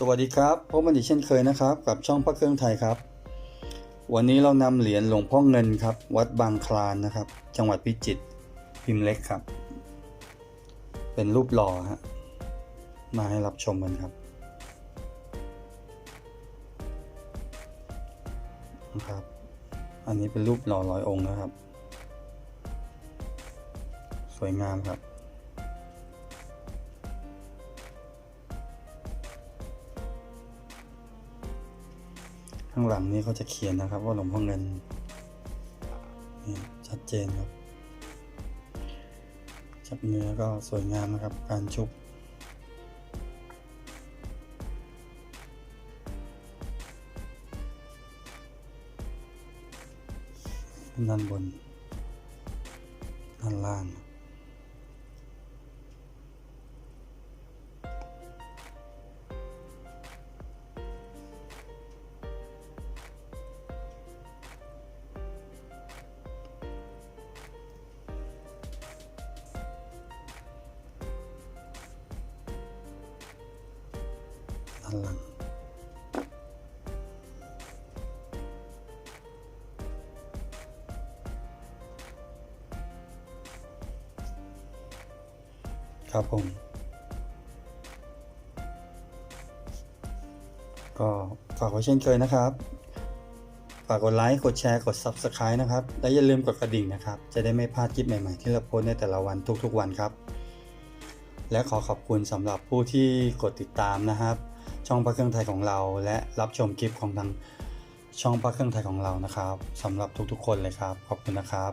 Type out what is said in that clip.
สวัสดีครับพบกันอีกเช่นเคยนะครับ กับช่องพระเครื่องไทยครับ วันนี้เรานำเหรียญหลวงพ่อเงินครับ วัดบางคลานนะครับ จังหวัดพิจิตรพิมพ์เล็กครับ เป็นรูปหล่อฮะมาให้รับชมกันครับนะครับ อันนี้เป็นรูปหล่อร้อยองค์นะครับ สวยงามครับ ข้างหลังนี้เขาจะเขียนนะครับ ว่าหลวงพ่อเงินนี่ชัดเจนครับ จับเนื้อก็สวยงามนะครับ การชุบด้านบนด้านล่าง ด้านหลัง ครับผม ก็ฝากไว้เช่นเคยนะครับ ฝากกดไลค์ กดแชร์ กด Subscribe นะครับ และอย่าลืมกดกระดิ่งนะครับ จะได้ไม่พลาดคลิปใหม่ๆ ที่เราโพสในแต่ละวันทุกๆวันครับและขอขอบคุณสำหรับผู้ที่กดติดตามนะครับ ช่องพระเครื่องไทยของเรา และรับชมคลิปของทางช่องพระเครื่องไทยของเรานะครับสำหรับทุกๆ คนเลยครับ ขอบคุณนะครับ